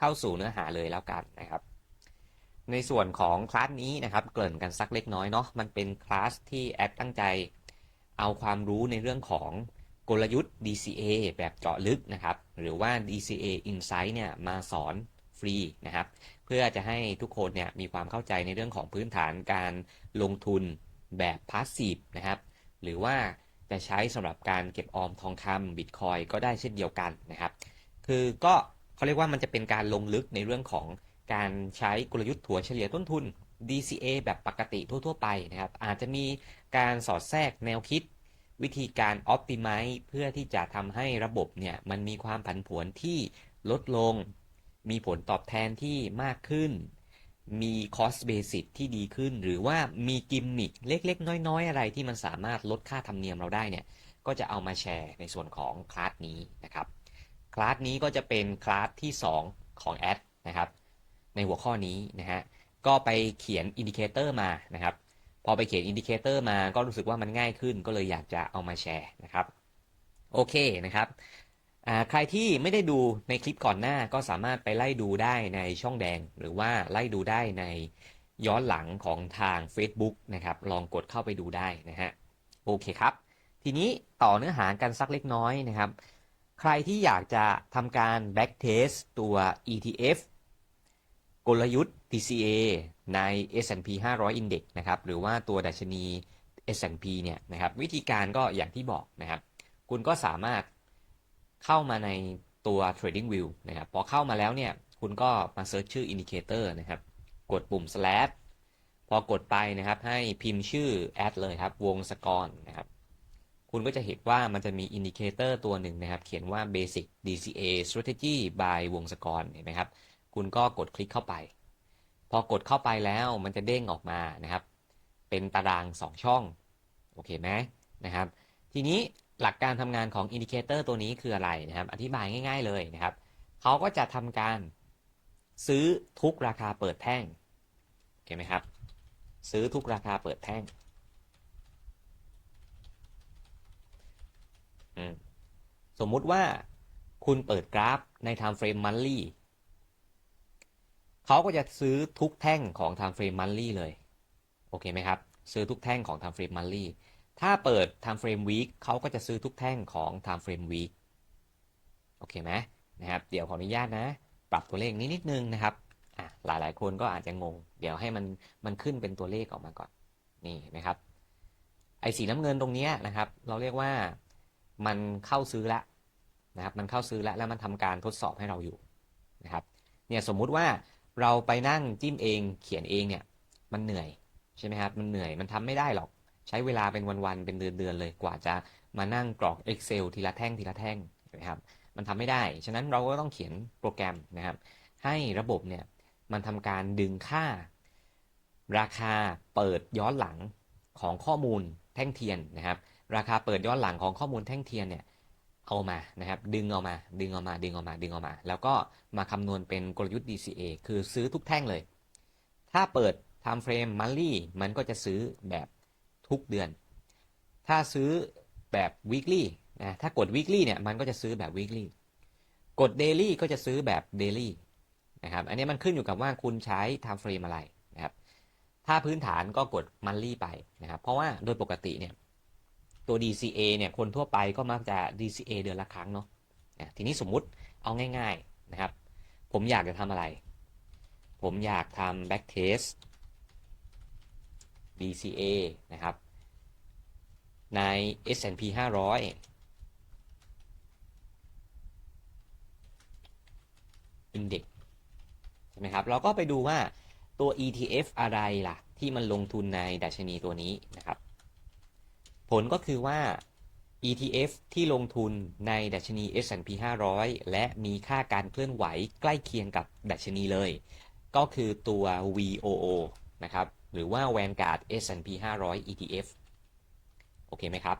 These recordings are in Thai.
เข้าสู่เนื้อหาเลยแล้วกันนะครับ ในส่วนของคลาสนี้นะครับ เกริ่นกันสักเล็กน้อยเนาะมันเป็นคลาสที่แอดตั้งใจ เอาความรู้ในเรื่องของกลยุทธ์ DCA แบบเจาะลึกนะครับ หรือว่า DCA Insight เนี่ยมาสอนฟรีนะครับ เพื่อจะให้ทุกคนเนี่ยมีความเข้าใจในเรื่องของพื้นฐานการลงทุนแบบพาสซีฟนะครับ หรือว่าจะใช้สำหรับการเก็บออมทองคำบิตคอยก็ได้เช่นเดียวกันนะครับ คือก็ เขาเรียกว่ามันจะเป็นการลงลึกในเรื่องของการใช้กลยุทธ์ถัวเฉลี่ยต้นทุน DCA แบบปกติทั่ว ๆ ไปนะครับ อาจจะมีการสอดแทรกแนวคิด วิธีการ Optimize เพื่อที่จะทำให้ระบบเนี่ยมันมีความผันผวนที่ลดลง มีผลตอบแทนที่มากขึ้น มี cost basis ที่ดีขึ้น หรือว่ามีกิมมิคเล็ก ๆ น้อย ๆ อะไรที่มันสามารถลดค่าธรรมเนียมเราได้เนี่ย ก็จะเอามาแชร์ในส่วนของคลาสนี้นะครับ คลาสนี้ก็จะเป็นคลาสที่ 2 ของแอดนะครับ ในหัวข้อนี้นะฮะ ก็ไปเขียนอินดิเคเตอร์มานะครับ พอไปเขียนอินดิเคเตอร์มาก็รู้สึกว่ามันง่ายขึ้นก็เลยอยากจะเอามาแชร์นะครับ โอเคนะครับใครที่ไม่ได้ดูในคลิปก่อนหน้าก็สามารถไปไล่ดูได้ในช่องแดง หรือว่าไล่ดูได้ในย้อนหลังของทาง Facebook นะครับ ลองกดเข้าไปดูได้นะฮะ โอเคครับ ทีนี้ต่อเนื้อหากันสักเล็กน้อยนะครับ ใครที่อยากจะทำการ back test ตัว ETF กลยุทธ์ DCA ใน S&P 500 Index นะครับ หรือว่าตัวดัชนี S&P เนี่ยนะครับ วิธีการก็อย่างที่บอกนะครับ คุณก็สามารถเข้ามาในตัว Trading View นะครับ พอเข้ามาแล้วเนี่ย คุณก็มาเซิร์ชชื่อ Indicator นะครับ กดปุ่ม slash พอกดไปนะครับ ให้พิมพ์ชื่อ add เลยครับ วงสกอรนะครับ คุณก็จะเห็นว่ามันจะมีอินดิเคเตอร์ตัวหนึ่งนะครับ เขียนว่า Basic DCA Strategy by วงสกรเห็นไหมครับ คุณก็กดคลิกเข้าไป พอกดเข้าไปแล้วมันจะเด้งออกมานะครับ เป็นตาราง 2 ช่อง โอเคไหมนะครับ ทีนี้หลักการทำงานของอินดิเคเตอร์ตัวนี้คืออะไรนะครับ อธิบายง่ายๆเลยนะครับ เขาก็จะทำการซื้อทุกราคาเปิดแท่ง โอเคไหมครับ ซื้อทุกราคาเปิดแท่ง อืม สมมุติว่าคุณเปิดกราฟใน time frame monthly เขาก็จะซื้อทุกแท่งของ time frame monthly เลย โอเคไหมครับ ซื้อทุกแท่งของ time frame monthly ถ้าเปิด time frame week เขาก็จะซื้อทุกแท่งของ time frame week โอเคไหมนะครับ เดี๋ยวขออนุญาตนะ ปรับตัวเลขนี้นิดนึงนะครับอะหลายคนก็อาจจะงง เดี๋ยวให้มันมันขึ้นเป็นตัวเลขออกมาก่อน นี่นะครับ ไอ้สีน้ำเงินตรงนี้นะครับ เราเรียกว่า มันเข้าซื้อแล้วนะครับมันเข้าซื้อแล้วแล้วมันทำการทดสอบให้เราอยู่นะครับเนี่ยสมมุติว่าเราไปนั่งจิ้มเองเขียนเองเนี่ยมันเหนื่อยใช่ไหมครับมันเหนื่อยมันทำไม่ได้หรอกใช้เวลาเป็นวันๆเป็นเดือนๆเลยกว่าจะมานั่งกรอก Excel ทีละแท่งทีละแท่งนะครับมันทำไม่ได้ ฉะนั้นเราก็ต้องเขียนโปรแกรมนะครับ ให้ระบบเนี่ยมันทำการดึงค่า ราคาเปิดย้อนหลังของข้อมูลแท่งเทียนนะครับ ราคาเปิดย้อนหลังของข้อมูลแท่งเทียนเนี่ยเอามานะครับ ดึงออกมา ดึงออกมา ดึงออกมา ดึงออกมา แล้วก็มาคำนวณเป็นกลยุทธ์ DCA คือซื้อทุกแท่งเลย ถ้าเปิด time frame monthly มันก็จะซื้อแบบทุกเดือน ถ้าซื้อแบบ weekly นะถ้ากด weekly เนี่ยมันก็จะซื้อแบบ weekly กด daily ก็จะซื้อแบบ daily นะครับ อันนี้มันขึ้นอยู่กับว่าคุณใช้ time frame อะไรนะครับ ถ้าพื้นฐานก็กด monthly ไปนะครับ เพราะว่าโดยปกติเนี่ย ตัว DCA เนี่ยคนทั่วไปก็มักจะ DCA เดือนละครั้งเนาะทีนี้สมมุติเอาง่ายๆนะครับ ผมอยากจะทำอะไร ผมอยากทำ back test DCA นะครับ ใน S&P 500 Index ใช่ไหมครับ เราก็ไปดูว่าตัว ETF อะไรล่ะ ที่มันลงทุนในดัชนีตัวนี้นะครับ ผลก็คือว่า ETF ที่ลงทุนในดัชนี S&P 500 และมีค่าการเคลื่อนไหวใกล้เคียงกับดัชนีเลย ก็คือตัว VOO นะครับ หรือว่า Vanguard S&P 500 ETF โอเคไหมครับ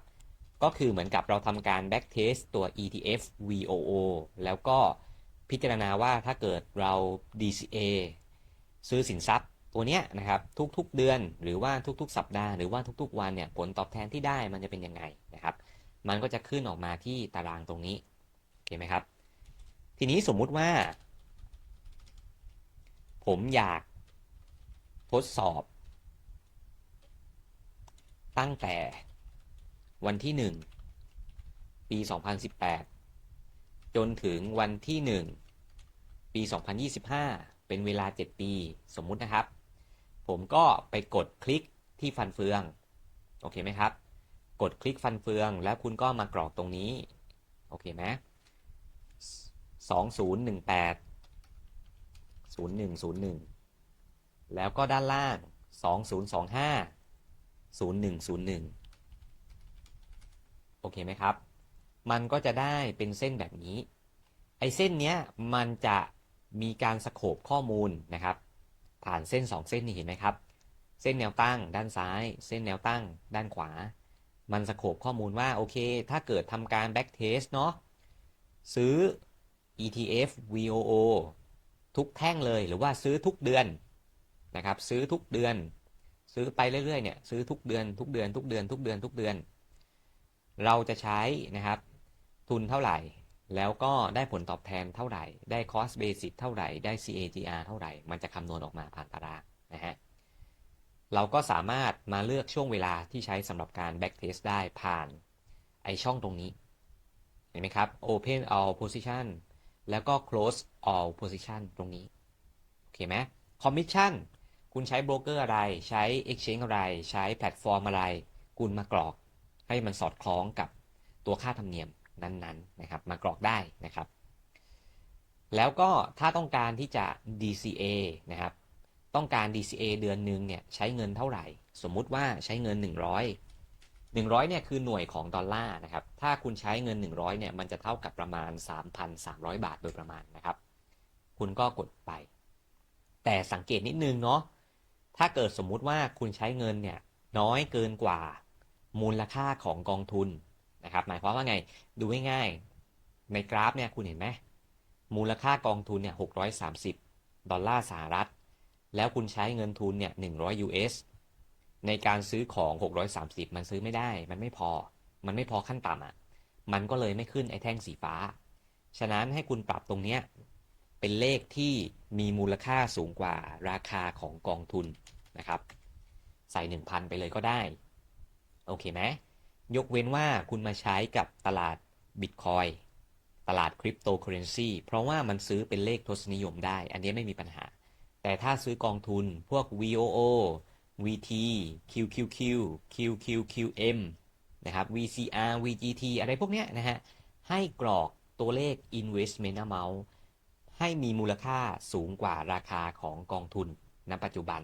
ก็คือเหมือนกับเราทำการ back test ตัว ETF VOO แล้วก็พิจารณาว่าถ้าเกิดเรา DCA ซื้อสินทรัพย์ ตัวเนี้ยนะครับทุกๆเดือนหรือว่าทุกๆ สัปดาห์หรือว่าทุกๆ วันเนี่ยผลตอบแทนที่ได้มันจะเป็นยังไงนะครับ มันก็จะขึ้นออกมาที่ตารางตรงนี้โอเคไหมครับ ทีนี้สมมุติว่า ผมอยากทดสอบ ตั้งแต่วันที่หนึ่งปี 2018 จนถึงวันที่หนึ่งปี 2025 เป็นเวลา 7 ปี สมมุตินะครับ ผมก็ไปกดคลิกที่ฟันเฟือง โอเคไหมครับ กดคลิกฟันเฟือง แล้วคุณก็มากรอกตรงนี้ โอเคไหมสองศูนย์หนึ่งแปดศูนย์หนึ่งศูนย์หนึ่งแล้วก็ด้านล่างสองศูนย์สองห้าศูนย์หนึ่งศูนย์หนึ่งโอเคไหมครับ มันก็จะได้เป็นเส้นแบบนี้ ไอ้เส้นเนี้ยมันจะมีการสโคปข้อมูลนะครับ ผ่านเส้น 2 เส้นนี่เห็นไหมครับ เส้นแนวตั้งด้านซ้าย เส้นแนวตั้งด้านขวา มันสโคปข้อมูลว่าโอเค ถ้าเกิดทำการ back test เนาะซื้อ ETF VOO ทุกแท่งเลยหรือว่าซื้อทุกเดือนนะครับ ซื้อทุกเดือน ซื้อไปเรื่อยๆเนี่ยซื้อทุกเดือนทุกเดือนทุกเดือนทุกเดือนทุกเดือน เราจะใช้นะครับ ทุนเท่าไหร่ แล้วก็ได้ผลตอบแทนเท่าไหร่ ได้ cost basis เท่าไหร่ ได้ CAGR เท่าไหร่ มันจะคำนวณออกมาผ่านตารางนะฮะ เราก็สามารถมาเลือกช่วงเวลาที่ใช้สำหรับการ back test ได้ผ่านไอช่องตรงนี้ เห็นไหมครับ open all position แล้วก็ close all position ตรงนี้ โอเคไหม commission คุณใช้โบรกเกอร์อะไร ใช้ exchange อะไร ใช้แพลตฟอร์มอะไร คุณมากรอกให้มันสอดคล้องกับตัวค่าธรรมเนียม นั้นๆนะครับ มากรอกได้นะครับ แล้วก็ถ้าต้องการที่จะ DCA นะครับ ต้องการ DCA เดือนหนึ่งเนี่ยใช้เงินเท่าไหร่ สมมุติว่าใช้เงิน 100 100เนี่ยคือหน่วยของดอลลาร์นะครับ ถ้าคุณใช้เงิน 100เนี่ยมันจะเท่ากับประมาณ 3,300 บาทโดยประมาณนะครับ คุณก็กดไป แต่สังเกตนิดนึงเนาะ ถ้าเกิดสมมุติว่าคุณใช้เงินเนี่ยน้อยเกินกว่ามูลค่าของกองทุน นะครับหมายความว่าไงดูง่ายๆในกราฟเนี่ยคุณเห็นไหมมูลค่ากองทุนเนี่ย630ดอลลาร์สหรัฐ แล้วคุณใช้เงินทุนเนี่ย100 US ในการซื้อของ 630 มันซื้อไม่ได้ มันไม่พอ มันไม่พอขั้นต่ำอะ มันก็เลยไม่ขึ้นไอ้แท่งสีฟ้า ฉะนั้นให้คุณปรับตรงเนี้ยเป็นเลขที่มีมูลค่าสูงกว่าราคาของกองทุนนะครับ ใส่ 1,000 ไปเลยก็ได้ โอเคไหม ยกเว้นว่าคุณมาใช้กับตลาดบิตคอยตลาดคริปโตเคอเรนซีเพราะว่ามันซื้อเป็นเลขทศนิยมได้ อันนี้ไม่มีปัญหา แต่ถ้าซื้อกองทุนพวก VOO VT QQQ QQQM นะครับ VCR VGT อะไรพวกเนี้ยนะฮะ ให้กรอกตัวเลข investment amount ให้มีมูลค่าสูงกว่าราคาของกองทุนณปัจจุบัน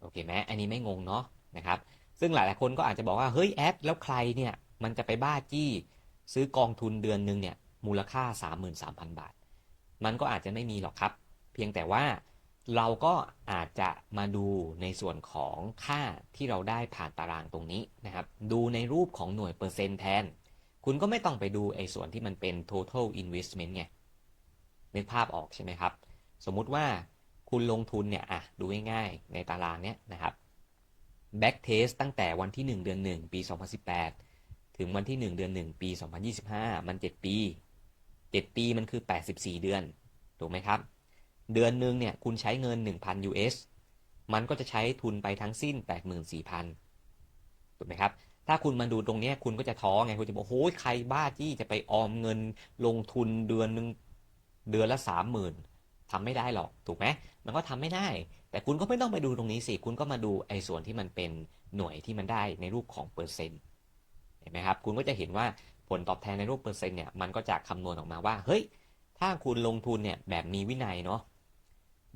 โอเคไหมอันนี้ไม่งงเนาะนะครับ ซึ่งหลายๆคนก็อาจจะบอกว่าเฮ้ยแอดแล้วใครเนี่ยมันจะไปบ้าจี้ ซื้อกองทุนเดือนหนึ่งเนี่ยมูลค่า 33,000 บาท มันก็อาจจะไม่มีหรอกครับ เพียงแต่ว่าเราก็อาจจะมาดูในส่วนของค่าที่เราได้ผ่านตารางตรงนี้นะครับ ดูในรูปของหน่วยเปอร์เซ็นต์แทน คุณก็ไม่ต้องไปดูไอ้ส่วนที่มันเป็น total investment ไงนึกภาพออกใช่ไหมครับ สมมุติว่าคุณลงทุนเนี่ยอะดูง่ายๆในตารางเนี้ยนะครับ back test ตั้งแต่วันที่ 1 เดือน 1 ปี 2018 ถึงวันที่ 1 เดือน 1 ปี 2025 มัน 7 ปี 7 ปีมันคือ 84 เดือน ถูกไหมครับ เดือนหนึ่งเนี่ยคุณใช้เงิน 1,000 US มันก็จะใช้ทุนไปทั้งสิ้น 84,000 ถูกไหมครับ ถ้าคุณมาดูตรงนี้คุณก็จะท้อไง คุณจะบอกโอ้ยใครบ้าจี้จะไปออมเงินลงทุนเดือนหนึ่งเดือนละ 30,000 ทำไม่ได้หรอกถูกไหมมันก็ทำไม่ได้ แต่คุณก็ไม่ต้องไปดูตรงนี้สิ คุณก็มาดูไอ้ส่วนที่มันเป็นหน่วยที่มันได้ในรูปของเปอร์เซ็นต์เห็นไหมครับ คุณก็จะเห็นว่าผลตอบแทนในรูปเปอร์เซ็นต์เนี่ยมันก็จะคำนวณออกมาว่าเฮ้ยถ้าคุณลงทุนเนี่ยแบบมีวินัยเนาะ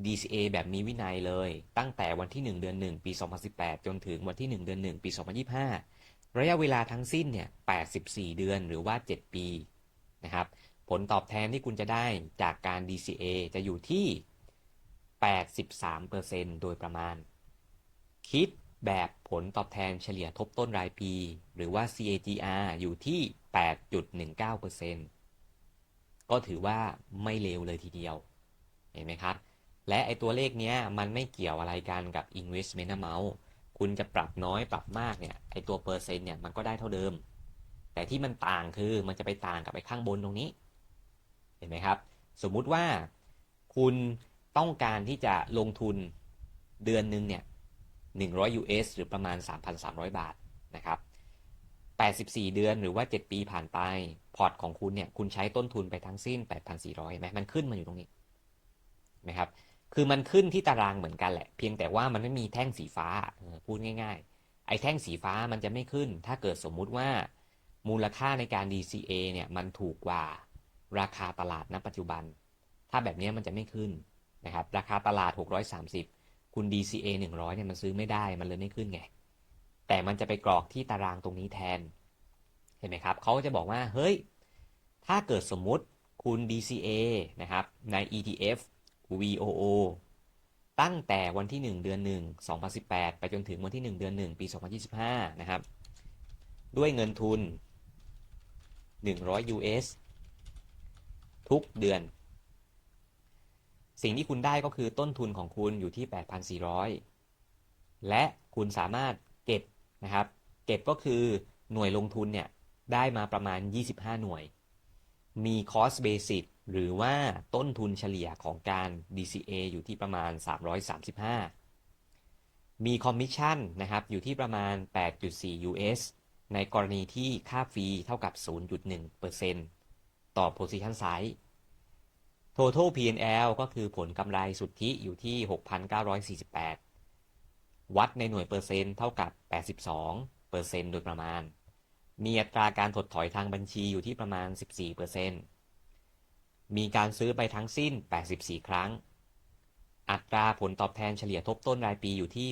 DCA แบบมีวินัยเลย ตั้งแต่วันที่ 1 เดือน 1 ปี 2018 จนถึงวันที่ 1 เดือน 1 ปี 2025 ระยะเวลาทั้งสิ้นเนี่ย 84 เดือนหรือว่า 7 ปีนะครับ ผลตอบแทนที่คุณจะได้จากการ DCA จะอยู่ที่ 83%โดยประมาณ คิดแบบผลตอบแทนเฉลี่ยทบต้นรายปี หรือว่า CAGR อยู่ที่ 8.19%ก็ถือว่าไม่เลวเลยทีเดียว เห็นไหมครับ และไอตัวเลขเนี้ยมันไม่เกี่ยวอะไรกันกับ investment amount คุณจะปรับน้อยปรับมากเนี่ยไอตัวเปอร์เซ็นต์เนี่ยมันก็ได้เท่าเดิม แต่ที่มันต่างคือมันจะไปต่างกับไอข้างบนตรงนี้ ห็นไหมครับ สมมุติว่าคุณต้องการที่จะลงทุนเดือนหนึ่งเนี่ย 100 US หรือประมาณ 3,300 บาทนะครับ 84 เดือนหรือว่า 7 ปีผ่านไป พอร์ตของคุณเนี่ย คุณใช้ต้นทุนไปทั้งสิ้น 8,400เห็นไหมมันขึ้นมาอยู่ตรงนี้นะครับ คือมันขึ้นที่ตารางเหมือนกันแหละ เพียงแต่ว่ามันไม่มีแท่งสีฟ้า พูดง่าย ๆ ไอ้แท่งสีฟ้ามันจะไม่ขึ้น ถ้าเกิดสมมุติว่ามูลค่าในการ DCA เนี่ย มันถูกกว่า ราคาตลาดณปัจจุบัน ถ้าแบบนี้มันจะไม่ขึ้นนะครับ ราคาตลาด 630 คุณ DCA 100เนี่ยมันซื้อไม่ได้ มันเลยไม่ขึ้นไง แต่มันจะไปกรอกที่ตารางตรงนี้แทน เห็นไหมครับ เขาก็จะบอกว่า เฮ้ย ถ้าเกิดสมมุติคุณ DCA นะครับ ใน ETF VOO ตั้งแต่วันที่ 1 เดือน 1 2018 ไปจนถึงวันที่ 1 เดือน 1 ปี 2025 นะครับ ด้วยเงินทุน 100 US ทุกเดือน สิ่งที่คุณได้ก็คือต้นทุนของคุณอยู่ที่ 8,400 และคุณสามารถเก็บนะครับ เก็บก็คือหน่วยลงทุนเนี่ยได้มาประมาณ 25 หน่วย มี cost basic หรือว่าต้นทุนเฉลี่ยของการ DCA อยู่ที่ประมาณ 335 มีคอมมิชชั่นนะครับอยู่ที่ประมาณ 8.4 US ในกรณีที่ค่าฟรีเท่ากับ 0.1% ต่อ position size total P&L ก็คือผลกำไรสุทธิอยู่ที่ 6,948 วัดในหน่วยเปอร์เซ็นต์เท่ากับ 82 เปอร์เซ็นต์โดยประมาณ มีอัตราการถดถอยทางบัญชีอยู่ที่ประมาณ 14 เปอร์เซ็นต์มีการซื้อไปทั้งสิ้น 84 ครั้ง อัตราผลตอบแทนเฉลี่ยทบต้นรายปีอยู่ที่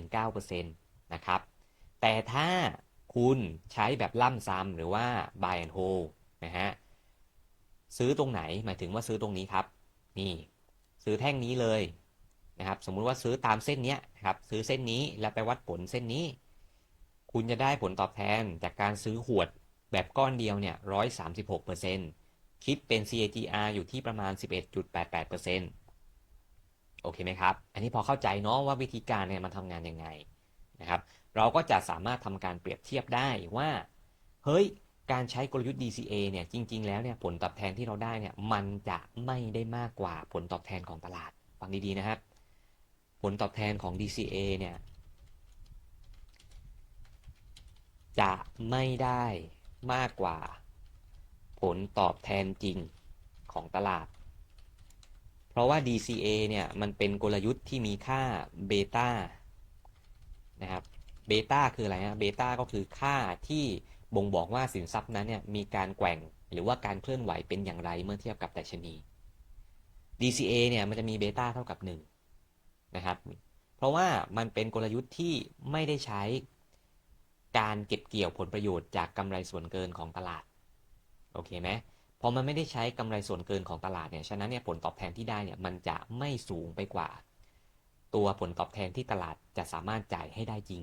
8.19%นะครับ แต่ถ้าคุณใช้แบบล่ำซ้ำหรือว่า buy and hold นะฮะ ซื้อตรงไหนหมายถึงว่าซื้อตรงนี้ครับ นี่ซื้อแท่งนี้เลยนะครับ สมมุติว่าซื้อตามเส้นนี้นะครับ ซื้อเส้นนี้แล้วไปวัดผลเส้นนี้ คุณจะได้ผลตอบแทนจากการซื้อหวดแบบก้อนเดียวเนี่ย136%คิดเป็น CAGR อยู่ที่ประมาณ 11.88%โอเคไหมครับ อันนี้พอเข้าใจเนาะว่าวิธีการเนี่ยมันทำงานยังไงนะครับ เราก็จะสามารถทำการเปรียบเทียบได้ว่า เฮ้ย การใช้กลยุทธ์ DCA เนี่ยจริง ๆ แล้วเนี่ยผลตอบแทนที่เราได้เนี่ยมันจะไม่ได้มากกว่าผลตอบแทนของตลาดฟังดีๆนะครับ ผลตอบแทนของ DCA เนี่ยจะไม่ได้มากกว่า ผลตอบแทนจริงของตลาด เพราะว่า DCA เนี่ยมันเป็นกลยุทธ์ที่มีค่าเบต้านะครับเบต้าคืออะไรฮะเบต้าก็คือค่าที่ บ่งบอกว่าสินทรัพย์นั้นเนี่ยมีการแกว่งหรือว่าการเคลื่อนไหวเป็นอย่างไรเมื่อเทียบกับดัชนี DCA เนี่ยมันจะมีเบต้าเท่ากับ1นะครับ เพราะว่ามันเป็นกลยุทธ์ที่ไม่ได้ใช้การเก็บเกี่ยวผลประโยชน์จากกำไรส่วนเกินของตลาด โอเคไหมพอมันไม่ได้ใช้กำไรส่วนเกินของตลาดเนี่ย ฉะนั้นเนี่ยผลตอบแทนที่ได้เนี่ยมันจะไม่สูงไปกว่า ตัวผลตอบแทนที่ตลาดจะสามารถจ่ายให้ได้จริง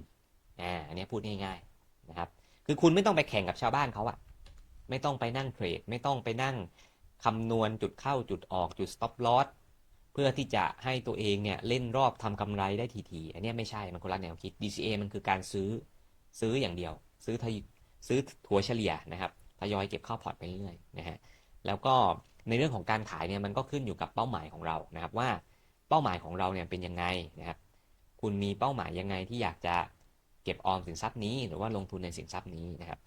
อ่า อันนี้พูดง่ายๆนะครับ คือคุณไม่ต้องไปแข่งกับชาวบ้านเขาอะไม่ต้องไปนั่งเทรด ไม่ต้องไปนั่งคำนวณจุดเข้าจุดออกจุด stop loss เพื่อที่จะให้ตัวเองเนี่ยเล่นรอบทำกำไรได้ทีๆอันนี้ไม่ใช่มันคนละแนวคิด DCA มันคือการซื้อซื้ออย่างเดียว ซื้อทยซื้อถัวเฉลี่ยนะครับทยอยเก็บเข้าพอร์ตไปเรื่อยนะฮะแล้วก็ในเรื่องของการขายเนี่ยมันก็ขึ้นอยู่กับเป้าหมายของเรานะครับว่าเป้าหมายของเราเนี่ยเป็นยังไงนะครับ คุณมีเป้าหมายยังไงที่อยากจะ ก็บออมสินทรัพย์นี้ หรือว่าลงทุนในสินทรัพย์นี้นะครับ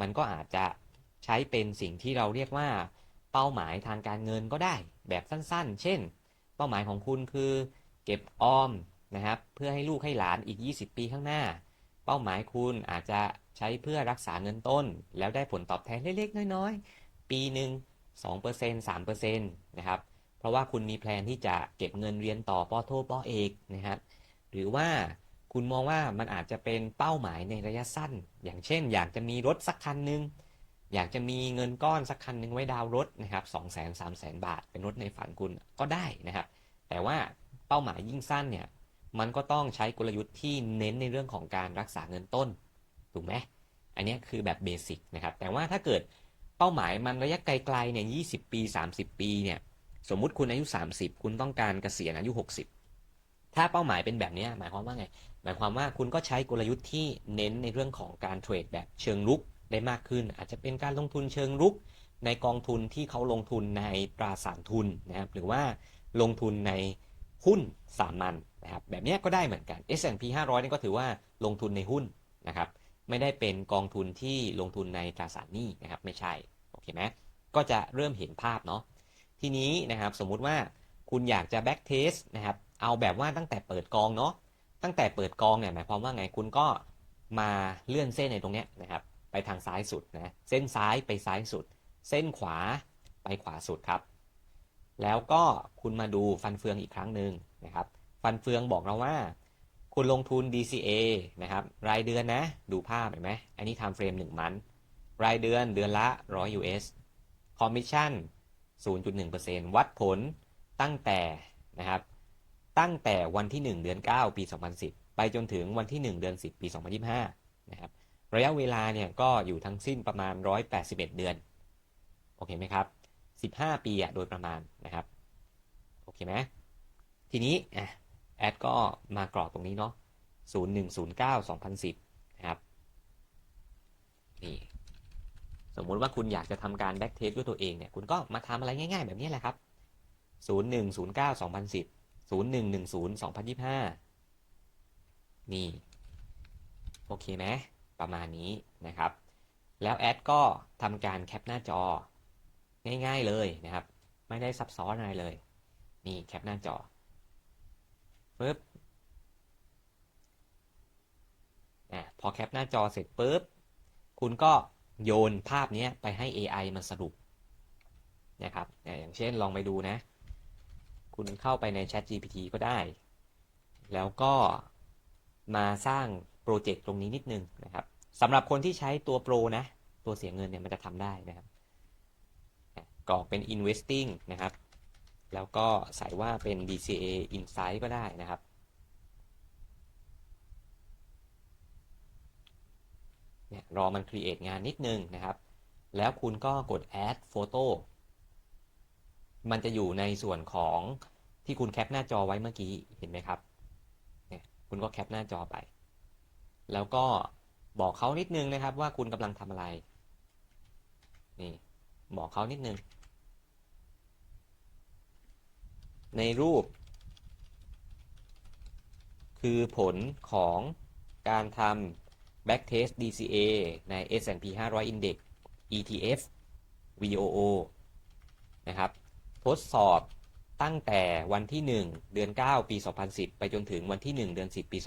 มันก็อาจจะใช้เป็นสิ่งที่เราเรียกว่า เป้าหมายทางการเงินก็ได้ แบบสั้นๆ เช่น เป้าหมายของคุณคือ เก็บออมนะครับ เพื่อให้ลูกให้หลานอีก 20 ปีข้างหน้า เป้าหมายคุณอาจจะใช้เพื่อรักษาเงินต้น แล้วได้ผลตอบแทนเล็กๆ น้อยๆ ปีหนึ่ง2% 3%นะครับ เพราะว่าคุณมีแพลนที่จะเก็บเงินเรียนต่อปอโทปอเอกนะครับ หรือว่า คุณมองว่ามันอาจจะเป็นเป้าหมายในระยะสั้น อย่างเช่น อยากจะมีรถสักคันหนึ่งอยากจะมีเงินก้อนสักคันหนึ่งไว้ดาวรถนะครับ2 0 0 0 0 0 3 0 0 0 0บาทเป็นรถในฝันคุณก็ได้นะครับ แต่ว่าเป้าหมายยิ่งสั้นเนี่ยมันก็ต้องใช้กลยุทธ์ที่เน้นในเรื่องของการรักษาเงินต้นถูกไหมอันนี้คือแบบเบสิกนะครับแต่ว่าถ้าเกิดเป้าหมายมันระยะไกลๆเนี่ย20ปี 30 ปีเนี่ยสมมุติคุณอายุ 30 คุณต้องการเกษียณอายุ 60 ถ้าเป้าหมายเป็นแบบนี้หมายความว่าไง หมายความว่าคุณก็ใช้กลยุทธ์ที่เน้นในเรื่องของการเทรดแบบเชิงลุกได้มากขึ้น อาจจะเป็นการลงทุนเชิงลุก ในกองทุนที่เขาลงทุนในตราสารทุนนะครับหรือว่าลงทุนในหุ้นสามัญนะครับแบบนี้ก็ได้เหมือนกัน S&P 500นี่ก็ถือว่าลงทุนในหุ้นนะครับไม่ได้เป็นกองทุนที่ลงทุนในตราสารหนี้นะครับไม่ใช่โอเคไหมก็จะเริ่มเห็นภาพเนาะทีนี้นะครับสมมุติว่าคุณอยากจะแบ็กเทสนะครับเอาแบบว่าตั้งแต่เปิดกองเนาะ ตั้งแต่เปิดกองเนี่ยหมายความว่าไงคุณก็มาเลื่อนเส้นในตรงเนี้ยนะครับ ไปทางซ้ายสุดนะเส้นซ้ายไปซ้ายสุด เส้นขวาไปขวาสุดครับ แล้วก็คุณมาดูฟันเฟืองอีกครั้งหนึ่งนะครับ ฟันเฟืองบอกเราว่า คุณลงทุน DCA นะครับรายเดือนนะ ดูภาพเห็นไหมอันนี้ time frame 1มัน รายเดือนเดือนละ 100 US คอมมิชชั่น0.1%วัดผลตั้งแต่นะครับ ตั้งแต่วันที่ 1 เดือน 9 ปี 2010 ไปจนถึงวันที่ 1 เดือน 10 ปี 2025 นะครับ ระยะเวลาเนี่ยก็อยู่ทั้งสิ้นประมาณ 181 เดือน โอเคไหมครับ 15 ปีอะโดยประมาณนะครับ โอเคไหมทีนี้แอดก็มากรอกตรงนี้เนาะ 0109 2010 นะครับ นี่สมมุติว่าคุณอยากจะทำการแบ็กเทสด้วยตัวเองเนี่ย คุณก็มาทำอะไรง่ายๆ แบบนี้แหละครับ 0109 2010 0110 2025 นี่ โอเคไหมประมาณนี้นะครับ แล้วแอดก็ทำการแคปหน้าจอ ง่ายๆเลยนะครับ ไม่ได้ซับซ้อนอะไรเลย นี่แคปหน้าจอปึ๊บอะพอแคปหน้าจอเสร็จปุ๊บ คุณก็โยนภาพนี้ไปให้ AI มันสรุปนะครับ อย่างเช่นลองไปดูนะ คุณเข้าไปใน Chat GPT ก็ได้ แล้วก็มาสร้างโปรเจกต์ตรงนี้นิดนึงนะครับสำหรับคนที่ใช้ตัวโปรนะ ตัวเสียเงินเนี่ยมันจะทำได้นะครับกรอกเป็น investing นะครับ แล้วก็ใส่ว่าเป็น DCA Insight ก็ได้นะครับเนี่ยรอมัน create งานนิดนึงนะครับ แล้วคุณก็กด add photo มันจะอยู่ในส่วนของที่คุณแคปหน้าจอไว้เมื่อกี้เห็นไหมครับเนี่ยคุณก็แคปหน้าจอไป แล้วก็บอกเขานิดนึงนะครับว่าคุณกำลังทำอะไรนี่บอกเขานิดนึง ในรูป คือผลของการทำ backtest DCA ใน S&P 500 Index ETF VOO นะครับ ทดสอบตั้งแต่วันที่ 1 เดือน 9 ปี 2010 ไปจนถึงวันที่ 1 เดือน 10 ปี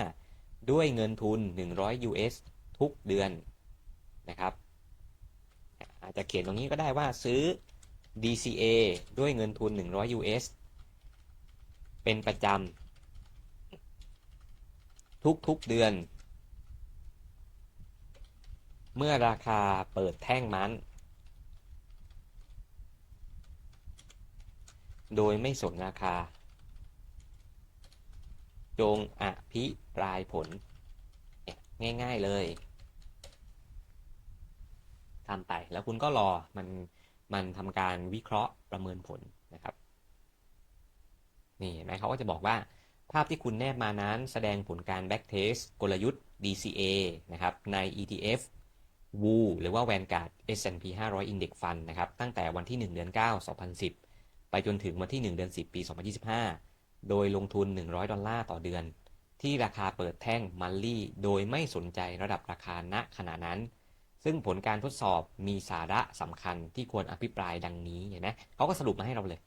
2025 ด้วยเงินทุน 100 US ทุกเดือนนะครับ อาจจะเขียนตรงนี้ก็ได้ว่าซื้อ DCA ด้วยเงินทุน 100 US เป็นประจำทุกๆเดือน เมื่อราคาเปิดแท่งมัน โดยไม่สนราคา จงอภิปรายผล ง่ายๆเลยทำไปแล้วคุณก็รอมันมันทำการวิเคราะห์ประเมินผลนะครับ นี่เห็นไหมเขาก็จะบอกว่าภาพที่คุณแนบมานั้นแสดงผลการ backtest กลยุทธ์ DCA นะครับ ใน ETF WU หรือว่า Vanguard S&P 500 Index Fund นะครับ ตั้งแต่วันที่ 1 เดือน 9 2010 จนถึงวันที่ 1 เดือน 10 ปี 2025 โดยลงทุน 100 ดอลลาร์ต่อเดือน ที่ราคาเปิดแท่งมันลี่โดยไม่สนใจระดับราคาณขณะนั้น ซึ่งผลการทดสอบมีสาระสำคัญที่ควรอภิปรายดังนี้เห็นไหมเขาก็สรุปมาให้เราเลย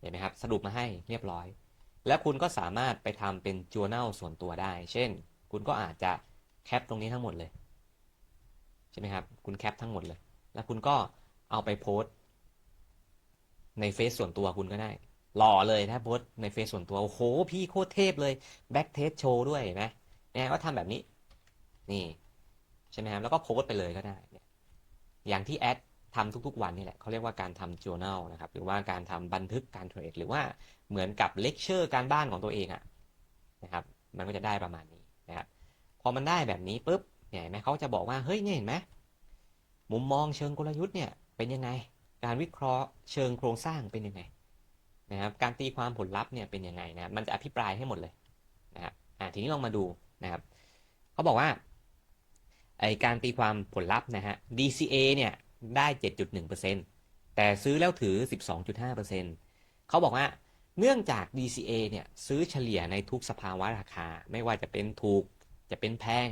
เห็นไหมครับสรุปมาให้เรียบร้อย แล้วคุณก็สามารถไปทำเป็น journal ส่วนตัวได้ เช่น คุณก็อาจจะแคปตรงนี้ทั้งหมดเลยใช่ไหมครับ คุณแคปทั้งหมดเลย แล้วคุณก็เอาไปโพสต์ ในเฟซส่วนตัวคุณก็ได้ หล่อเลยถ้าโพสต์ในเฟซส่วนตัว โอ้โห พี่โคตรเทพเลยแบ็กเทสโชว์ด้วยนไหมเนี่ยก็ทำแบบนี้ นี่ใช่ไหมครับแล้วก็โพสต์ไปเลยก็ได้เนี่ยอย่างที่แอดทำทุกๆ วันนี่แหละเขาเรียกว่าการทำ journal นะครับ หรือว่าการทำบันทึกการเทรดหรือว่าเหมือนกับเลคเชอร์การบ้านของตัวเองอะนะครับ มันก็จะได้ประมาณนี้นะครับพอมันได้แบบนี้ปุ๊บเนี่ยเห็นไหมเขาจะบอกว่าเฮ้ยเนี่ยเห็นไหมมุมมองเชิงกลยุทธ์เนี่ยเป็นยังไง การวิเคราะห์เชิงโครงสร้างเป็นยังไงนะครับการตีความผลลัพธ์เนี่ยเป็นยังไงนะมันจะอภิปรายให้หมดเลยนะครับอ่าทีนี้ลองมาดูนะครับเขาบอกว่าไอการตีความผลลัพธ์นะฮะ DCA เนี่ยได้ 7.1%แต่ซื้อแล้วถือ 12.5%เขาบอกว่าเนื่องจาก DCA เนี่ยซื้อเฉลี่ยในทุกสภาวะราคา ไม่ว่าจะเป็นถูก จะเป็นแพง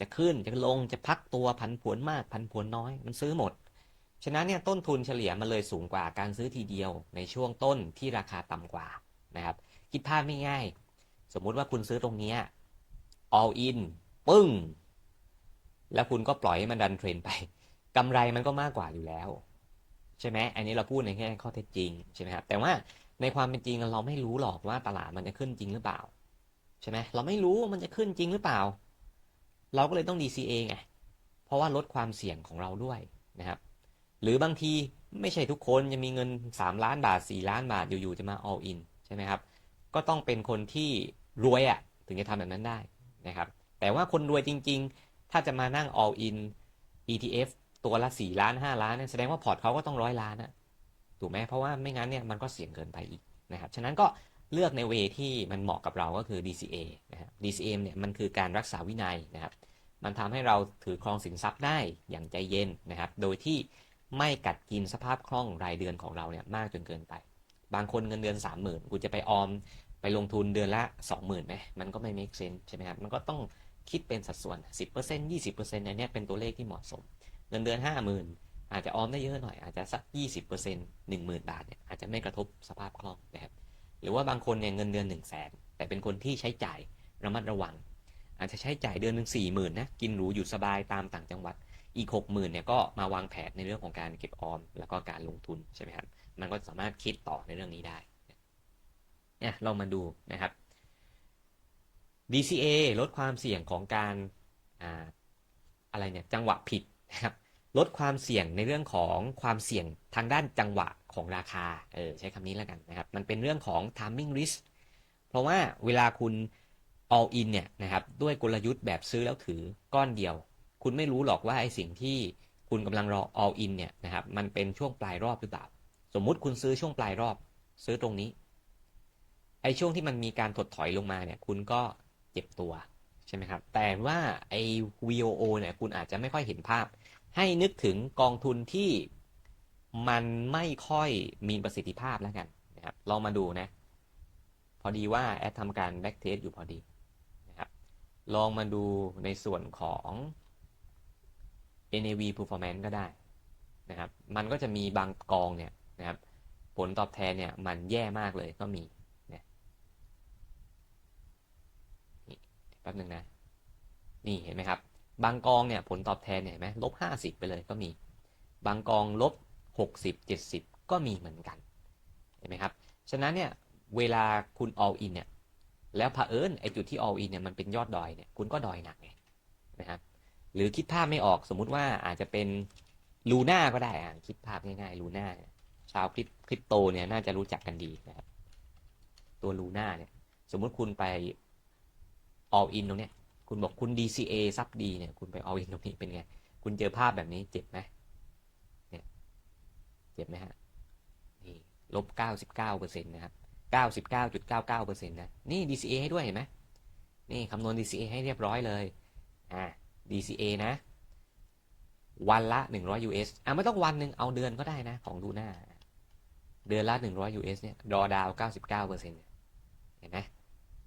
จะขึ้น จะลง จะพักตัวพันผวนมากพันผวนน้อย มันซื้อหมด ฉะนั้นเนี่ยต้นทุนเฉลี่ยมันเลยสูงกว่าการซื้อทีเดียวในช่วงต้นที่ราคาต่ำกว่านะครับคิดภาพไม่ง่าย สมมุติว่าคุณซื้อตรงนี้ all in ปึ้ง แล้วคุณก็ปล่อยให้มันดันเทรนไปกำไรมันก็มากกว่าอยู่แล้ว ใช่ไหมอันนี้เราพูดในแง่ข้อเท็จจริงใช่ไหมครับแต่ว่าในความเป็นจริงเราไม่รู้หรอกว่าตลาดมันจะขึ้นจริงหรือเปล่าใช่ไหมเราไม่รู้ว่ามันจะขึ้นจริงหรือเปล่า เราก็เลยต้อง DCA ไงเพราะว่าลดความเสี่ยงของเราด้วยนะครับ หรือบางทีไม่ใช่ทุกคนจะมีเงิน 3 ล้านบาท 4 ล้านบาทอยู่ๆจะมา all in ใช่ไหมครับ ก็ต้องเป็นคนที่รวยอะ่ะถึงจะทำแบบนั้นได้นะครับ แต่ว่าคนรวยจริง ๆ ถ้าจะมานั่ง all in ETF ตัวละ 4 ล้าน 5 ล้านเนี่ยแสดงว่าพอร์ตเขาก็ต้องร้อยล้านอะถูกไหมเพราะว่าไม่งั้นเนี่ยมันก็เสี่ยงเกินไปอีกนะครับ ฉะนั้นก็เลือกในเวที่มันเหมาะกับเราก็คือ DCA นะครับ DCA เนี่ยมันคือการรักษาวินัยนะครับ มันทำให้เราถือครองสินทรัพย์ได้อย่างใจเย็นนะครับ โดยที่ ไม่กัดกินสภาพคล่องรายเดือนของเราเนี่ยมากจนเกินไป บางคนเงินเดือน30,000กูจะไปออมไปลงทุนเดือนละ20,000ไหมมันก็ไม่ make sense ใช่ไหมครับมันก็ต้องคิดเป็นสัดส่วน 10% 20%อันเนี้เป็นตัวเลขที่เหมาะสม เงินเดือน 50,000 อาจจะออมได้เยอะหน่อย อาจจะสัก 20% 10,000 บาทเนี่ยอาจจะไม่กระทบสภาพคล่องนะครับ หรือว่าบางคนเนี่ยเงินเดือน 1 0 0 0 0แสนแต่เป็นคนที่ใช้จ่ายระมัดระวัง อาจจะใช้จ่ายเดือนหนึ่งสี่หมื่นนะ กินหรูอยู่สบายตามต่างจังหวัด อีกหกหมื่นเนี่ยก็มาวางแผนในเรื่องของการเก็บออม แล้วก็การลงทุนใช่ไหมครับ มันก็สามารถคิดต่อในเรื่องนี้ได้เนี่ยเรามาดูนะครับ DCA ลดความเสี่ยงของการอ่าอะไรเนี่ยจังหวะผิดนะครับลดความเสี่ยงในเรื่องของความเสี่ยงทางด้านจังหวะของราคาเออใช้คำนี้แล้วกันนะครับมันเป็นเรื่องของ timing risk เพราะว่าเวลาคุณ all in เนี่ยนะครับด้วยกลยุทธ์แบบซื้อแล้วถือก้อนเดียว คุณไม่รู้หรอกว่าไอ้สิ่งที่คุณกำลังรอ all in เนี่ยนะครับ มันเป็นช่วงปลายรอบหรือเปล่า สมมุติคุณซื้อช่วงปลายรอบ ซื้อตรงนี้ ไอ้ช่วงที่มันมีการถดถอยลงมาเนี่ย คุณก็เจ็บตัวใช่ไหมครับ แต่ว่าไอ้ VOO เนี่ย คุณอาจจะไม่ค่อยเห็นภาพ ให้นึกถึงกองทุนที่มันไม่ค่อยมีประสิทธิภาพแล้วกันนะครับ ลองมาดูนะ พอดีว่าแอดทำการ back test อยู่พอดีนะครับ ลองมาดูในส่วนของ NAV performance ก็ได้นะครับ มันก็จะมีบางกองเนี่ยนะครับ ผลตอบแทนเนี่ยมันแย่มากเลยก็มีนะนี่แป๊บหนึ่งนะ นี่เห็นไหมครับ บางกองเนี่ยผลตอบแทนเนี่ยเห็นไหมลบห้าสิบไปเลยก็มี บางกองลบหกสิบเจ็ดสิบก็มีเหมือนกัน เห็นไหมครับ ฉะนั้นเนี่ยเวลาคุณ all in เนี่ย แล้วเผอิญไอจุดที่ all in เนี่ยมันเป็นยอดดอยเนี่ย คุณก็ดอยหนักไงนะครับ หรือคิดภาพไม่ออกสมมุติว่าอาจจะเป็นลูน่าก็ได้อะคิดภาพง่ายๆลูน่าชาวคริปคริปโตเนี่ยน่าจะรู้จักกันดีนะครับตัวลูน่าเนี่ยสมมุติคุณไป all in ตรงเนี้ยคุณบอกคุณ DCA ซับดีเนี่ยคุณไป all in ตรงนี้เป็นไง คุณเจอภาพแบบนี้เจ็บไหมเนี่ยเจ็บไหมฮะนี่ลบเก้าสิบเก้าเปอร์เซ็นต์นะครับเก้าสิบเก้าจุดเก้าเก้าเปอร์เซ็นต์นะนี่ DCA ให้ด้วยเห็นไหมนี่คำนวณ DCA ให้เรียบร้อยเลยอ่า DCA นะ วันละ 100 US อะไม่ต้องวันหนึ่งเอาเดือนก็ได้นะของดูหน้า เดือนละ 100 US เนี่ยรอดาว99เปอร์เซ็นต์เห็นไหม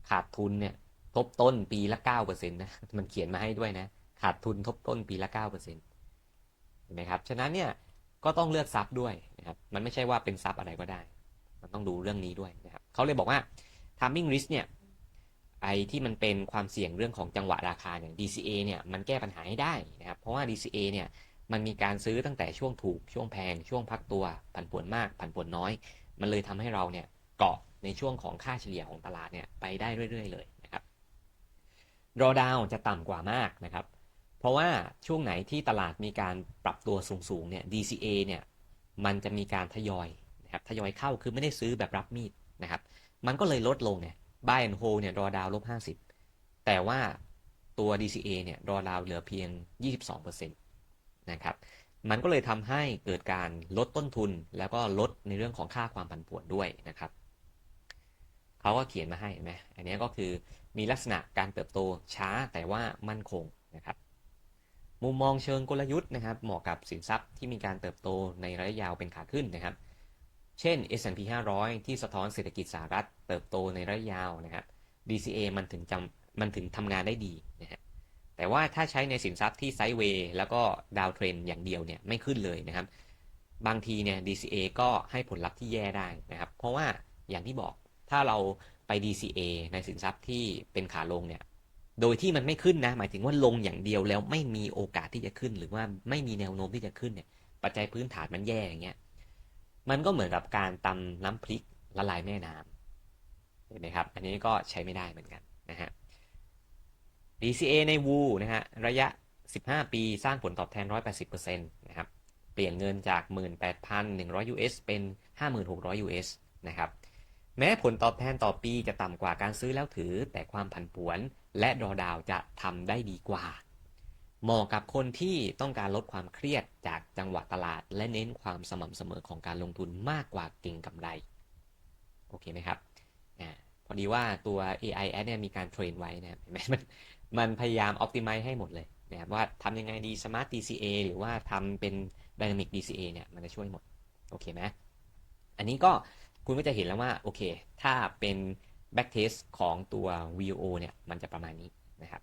ขาดทุนเนี่ยทบต้นปีละ9เปอร์เซ็นต์นะมันเขียนมาให้ด้วยนะ ขาดทุนทบต้นปีละ9เปอร์เซ็นต์เห็นไหมครับ ฉะนั้นเนี่ยก็ต้องเลือกซับด้วยนะครับ มันไม่ใช่ว่าเป็นซับอะไรก็ได้ มันต้องดูเรื่องนี้ด้วยนะครับเขาเลยบอกว่า timing risk เนี่ย ไอ้ที่มันเป็นความเสี่ยงเรื่องของจังหวะราคาเนี่ย DCA เนี่ยมันแก้ปัญหาให้ได้นะครับ เพราะว่า DCA เนี่ยมันมีการซื้อตั้งแต่ช่วงถูกช่วงแพง ช่วงพักตัว ผันผวนมาก ผันผวนน้อย มันเลยทำให้เราเนี่ยเกาะในช่วงของค่าเฉลี่ยของตลาดเนี่ยไปได้เรื่อย ๆ เลยนะครับ drawdown จะต่ำกว่ามากนะครับ เพราะว่าช่วงไหนที่ตลาดมีการปรับตัวสูงๆเนี่ย DCA เนี่ยมันจะมีการทยอยนะครับทยอยเข้าคือไม่ได้ซื้อแบบรับมีดนะครับ มันก็เลยลดลงเนี่ย buy and hold เนี่ย drawdown ลบ50แต่ว่าตัว DCA เนี่ย drawdown เหลือเพียง 22%นะครับมันก็เลยทำให้เกิดการลดต้นทุนแล้วก็ลดในเรื่องของค่าความผันผวนด้วยนะครับเขาก็เขียนมาให้ไหมอันนี้ก็คือมีลักษณะการเติบโตช้าแต่ว่ามั่นคงนะครับ มุมมองเชิงกลยุทธ์นะครับ เหมาะกับสินทรัพย์ที่มีการเติบโตในระยะยาวเป็นขาขึ้นนะครับ เช่น S&P 500 ที่สะท้อนเศรษฐกิจสหรัฐ เติบโตในระยะยาวนะครับ DCA มันถึงจำมันถึงทำงานได้ดีนะฮะแต่ว่าถ้าใช้ในสินทรัพย์ที่ไซด์เวย์แล้วก็ดาวเทรนอย่างเดียวเนี่ยไม่ขึ้นเลยนะครับ บางทีเนี่ย DCA ก็ให้ผลลัพธ์ที่แย่ได้นะครับ เพราะว่าอย่างที่บอกถ้าเราไป DCA ในสินทรัพย์ที่เป็นขาลงเนี่ยโดยที่มันไม่ขึ้นนะหมายถึงว่าลงอย่างเดียวแล้วไม่มีโอกาสที่จะขึ้น หรือว่าไม่มีแนวโน้มที่จะขึ้นเนี่ยปัจจัยพื้นฐานมันแย่อย่างเงี้ยมันก็เหมือนกับการตำน้ำพริกละลายแม่น้ำ เห็นไหมครับ อันนี้ก็ใช้ไม่ได้เหมือนกันนะฮะ DCA ใน WU นะฮะ ระยะ 15 ปีสร้างผลตอบแทน 180%นะครับ เปลี่ยนเงินจาก 18,100 US เป็น 5,600 US นะครับ แม้ผลตอบแทนต่อปีจะต่ำกว่าการซื้อแล้วถือ แต่ความผันผวนและดอดาวจะทำได้ดีกว่า เหมาะกับคนที่ต้องการลดความเครียดจากจังหวะตลาด และเน้นความสม่ำเสมอของการลงทุนมากกว่าเก่งกำไร โอเคไหมครับ พอดีว่าตัว AI Ad เนี่ยมีการเทรนไว้นะครับเห็นไหมมันมันพยายาม optimize ให้หมดเลยนะครับว่าทำยังไงดี Smart DCA หรือว่าทำเป็น Dynamic DCA เนี่ยมันจะช่วยหมด โอเคไหมอันนี้ก็คุณก็จะเห็นแล้วว่า โอเค ถ้าเป็น backtest ของตัว VO เนี่ย มันจะประมาณนี้นะครับ